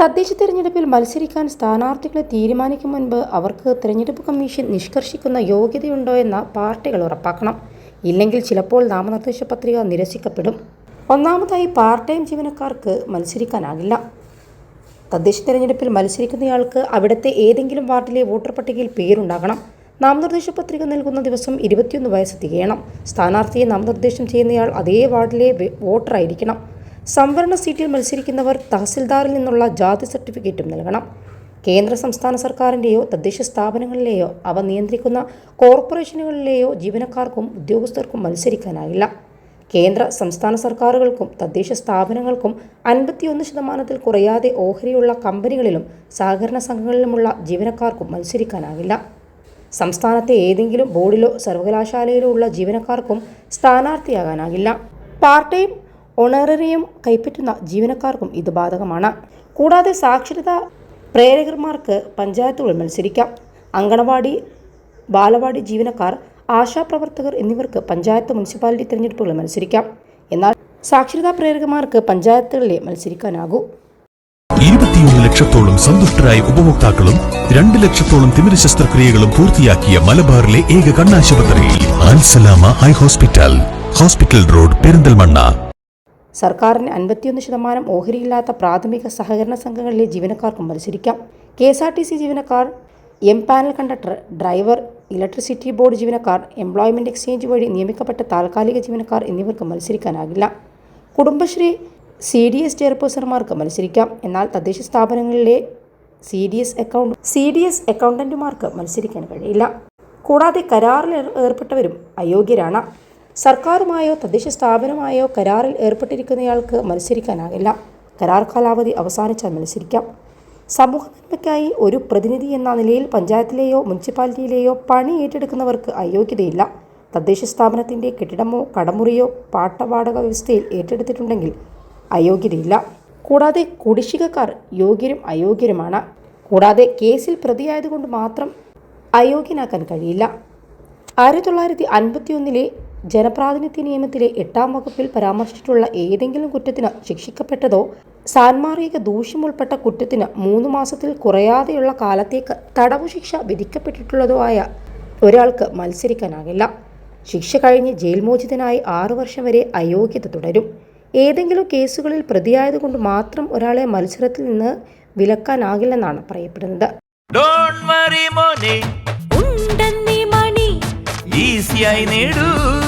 തദ്ദേശ തിരഞ്ഞെടുപ്പിൽ മത്സരിക്കാൻ സ്ഥാനാർത്ഥികളെ തീരുമാനിക്കും മുൻപ് അവർക്ക് തിരഞ്ഞെടുപ്പ് കമ്മീഷൻ നിഷ്കർഷിക്കുന്ന യോഗ്യതയുണ്ടോ എന്ന് പാർട്ടികൾ ഉറപ്പാക്കണം. ഇല്ലെങ്കിൽ ചിലപ്പോൾ നാമനിർദ്ദേശ പത്രിക നിരസിക്കപ്പെടും. ഒന്നാമതായി പാർട്ട് ടൈം ജീവനക്കാർക്ക് മത്സരിക്കാനാകില്ല. തദ്ദേശ തിരഞ്ഞെടുപ്പിൽ മത്സരിക്കുന്നയാൾക്ക് അവിടുത്തെ ഏതെങ്കിലും വാർഡിലെ വോട്ടർ പട്ടികയിൽ പേരുണ്ടാകണം. നാമനിർദ്ദേശ പത്രിക നൽകുന്ന ദിവസം ഇരുപത്തിയൊന്ന് വയസ്സ് തികയണം. സ്ഥാനാർത്ഥിയെ നാമനിർദ്ദേശം ചെയ്യുന്നയാൾ അതേ വാർഡിലെ വോട്ടറായിരിക്കണം. സംവരണ സീറ്റിൽ മത്സരിക്കുന്നവർ തഹസിൽദാറിൽ നിന്നുള്ള ജാതി സർട്ടിഫിക്കറ്റും നൽകണം. കേന്ദ്ര സംസ്ഥാന സർക്കാരിന്റെയോ തദ്ദേശ സ്ഥാപനങ്ങളിലെയോ അവ നിയന്ത്രിക്കുന്ന കോർപ്പറേഷനുകളിലെയോ ജീവനക്കാർക്കും ഉദ്യോഗസ്ഥർക്കും മത്സരിക്കാനാകില്ല കേന്ദ്ര സംസ്ഥാന സർക്കാരുകൾക്കും തദ്ദേശ സ്ഥാപനങ്ങൾക്കും അൻപത്തിയൊന്ന് ശതമാനത്തിൽ കുറയാതെ ഓഹരിയുള്ള കമ്പനികളിലും സഹകരണ സംഘങ്ങളിലുമുള്ള ജീവനക്കാർക്കും മത്സരിക്കാനാകില്ല. സംസ്ഥാനത്തെ ഏതെങ്കിലും ബോർഡിലോ സർവകലാശാലയിലോ ഉള്ള ജീവനക്കാർക്കും സ്ഥാനാർത്ഥിയാകാനാകില്ല. പാർട്ട് ടൈം ഓണററിയം കൈപ്പറ്റുന്ന ജീവനക്കാർക്കും ഇത് ബാധകമാണ്. കൂടാതെ സാക്ഷരതാ പ്രേരകർമാർക്ക് പഞ്ചായത്തുകളിൽ മത്സരിക്കാം. അങ്കണവാടി ബാലവാടി ജീവനക്കാർ ആശാപ്രവർത്തകർ എന്നിവർക്ക് പഞ്ചായത്ത് മുനിസിപ്പാലിറ്റി തിരഞ്ഞെടുപ്പുകളിൽ മത്സരിക്കാം. എന്നാൽ സാക്ഷരതാ പ്രേരകമാർക്ക് പഞ്ചായത്തുകളിലെ മത്സരിക്കാനാകൂ. ഇരുപത്തിയൊന്ന് ലക്ഷത്തോളം സന്തുഷ്ടരായ ഉപഭോക്താക്കളും രണ്ട് ലക്ഷത്തോളം തിമിര ശസ്ത്രക്രിയകളും പൂർത്തിയാക്കിയ മലബാറിലെ ഏക കണ്ണാശുപത്രി Al Salama eye hospital. Hospital road Perinthalmanna. സർക്കാരിന് അൻപത്തിയൊന്ന് ശതമാനം ഓഹരിയില്ലാത്ത പ്രാഥമിക സഹകരണ സംഘങ്ങളിലെ ജീവനക്കാർക്കും മത്സരിക്കാം. K S R T C ജീവനക്കാർ empanel conductor driver electricity board ജീവനക്കാർ എംപ്ലോയ്മെന്റ് എക്സ്ചേഞ്ച് വഴി നിയമിക്കപ്പെട്ട താൽക്കാലിക ജീവനക്കാർ എന്നിവർക്ക് മത്സരിക്കാനാകില്ല. കുടുംബശ്രീ സി ഡി എസ് ചെയർപേഴ്സൺമാർക്ക് മത്സരിക്കാം. എന്നാൽ തദ്ദേശ സ്ഥാപനങ്ങളിലെ C D S account C D S അക്കൗണ്ടന്റുമാർക്ക് മത്സരിക്കാൻ കഴിയില്ല. കൂടാതെ കരാറിൽ ഏർപ്പെട്ടവരും അയോഗ്യരാണ്. സർക്കാരുമായോ തദ്ദേശ സ്ഥാപനമായോ കരാറിൽ ഏർപ്പെട്ടിരിക്കുന്നയാൾക്ക് മത്സരിക്കാനാകില്ല. കരാർ കാലാവധി അവസാനിച്ചാൽ മത്സരിക്കാം. സമൂഹ നന്മയ്ക്കായി ഒരു പ്രതിനിധി എന്ന നിലയിൽ പഞ്ചായത്തിലെയോ മുനിസിപ്പാലിറ്റിയിലെയോ പണി ഏറ്റെടുക്കുന്നവർക്ക് അയോഗ്യതയില്ല. തദ്ദേശ സ്ഥാപനത്തിന്റെ കെട്ടിടമോ കടമുറിയോ പാട്ടവാടക വ്യവസ്ഥയിൽ ഏറ്റെടുത്തിട്ടുണ്ടെങ്കിൽ അയോഗ്യതയില്ല. കൂടാതെ കുടിശ്ശികക്കാർ യോഗ്യരും അയോഗ്യരുമാണ്. കൂടാതെ കേസിൽ പ്രതിയായതുകൊണ്ട് മാത്രം അയോഗ്യനാക്കാൻ കഴിയില്ല. ആയിരത്തി തൊള്ളായിരത്തി അൻപത്തിയൊന്നിലെ ജനപ്രാതിനിധ്യ നിയമത്തിലെ എട്ടാം വകുപ്പിൽ പരാമർശിച്ചിട്ടുള്ള ഏതെങ്കിലും കുറ്റത്തിന് ശിക്ഷിക്കപ്പെട്ടതോ സാൻമാർഗിക ദൂഷ്യം ഉൾപ്പെട്ട കുറ്റത്തിന് മൂന്ന് മാസത്തിൽ കുറയാതെയുള്ള കാലത്തേക്ക് തടവു ശിക്ഷ വിധിക്കപ്പെട്ടിട്ടുള്ളതോ ആയ ഒരാൾക്ക് മത്സരിക്കാനാകില്ല. ശിക്ഷ കഴിഞ്ഞ് ജയിൽ മോചിതനായി ആറു വർഷം വരെ അയോഗ്യത തുടരും. ഏതെങ്കിലും കേസുകളിൽ പ്രതിയായതുകൊണ്ട് മാത്രം ഒരാളെ മത്സരത്തിൽ നിന്ന് വിലക്കാനാകില്ലെന്നാണ് പറയപ്പെടുന്നത്. ഡോൺ വറി മോനെ. ഉണ്ടെന്നീ മണി. ഈസിയായി നേടൂ.